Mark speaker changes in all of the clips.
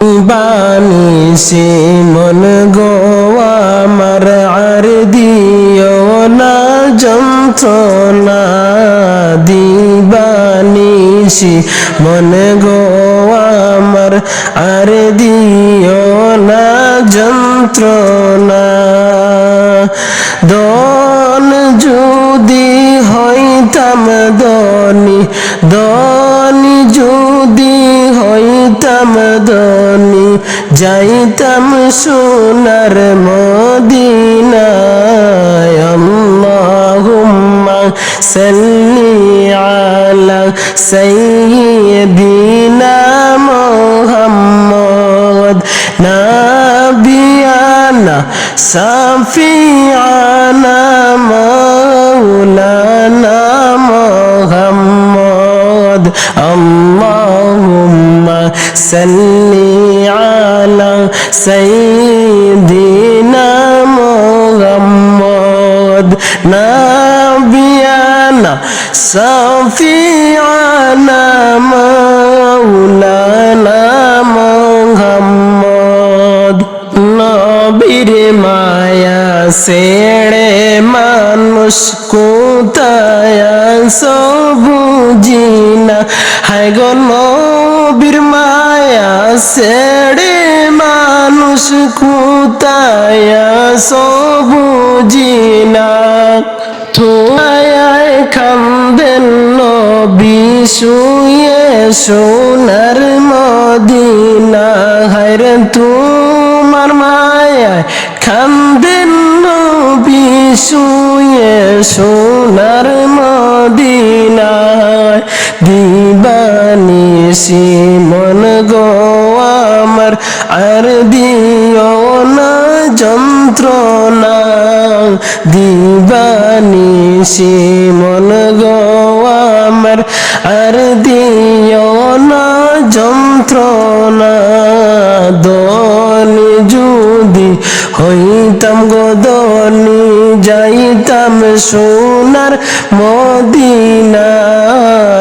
Speaker 1: বানিসি মন গো আমার আর দিও না, যন্ত্রণা দিবানিসি মন গো আমার আর দিও না, যন্ত্রণা দন যদি হইতাম দনি দনি যাইতাম সোনার মদিনায়। আল্লাহুম্মা আলা সাইয়্যিদিনা মুহাম্মদ। নাবিয়ানা সাফিয়ানা মাওলানা মুহাম্মদ। আল্লাহুম্মা সাল্লি আলা সাইয়্যিদিনা মুহাম্মদ নাবিয়ানা সাফিয়ানা মাওলানা মুহাম্মদ। নবীর মায়া সেড়ে মানুষ কোথায়? সবুজিনা। হায় গো নবীর মায়া সেড়ে মানুষ কোথায় সবুজিনা। থুয়ায় খান্দেন নবী, শুয়ে সোনার মদিনা। হায়রে তোমার মায়ায় খান্দেন নবী, শুয়ে সোনার মদিনায় দিবানিসি মন গো আমার, আর দিও না যন্ত্রণা। দিবানিসি মন গো আমার, আর দিও না যন্ত্রণা। দনি যদি হইতাম গো যাইতাম সোনার মদিনায়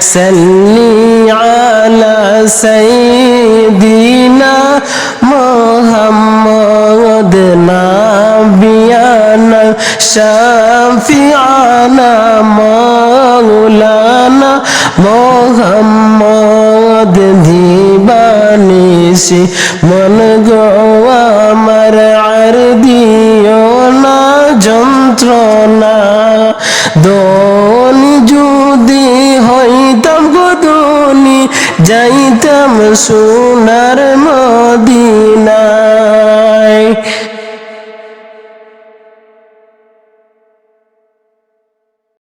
Speaker 1: সাল্লি আলা সাইয়্যিদিনা মুহাম্মদ নাবিয়ানা শাফিআনা মাওলানা মুহাম্মদ দিবানিসি মন গো আমার আর দিও না যন্ত্রণা। দন যদি হইতাম গদনি যাইতাম সোনার মদিনা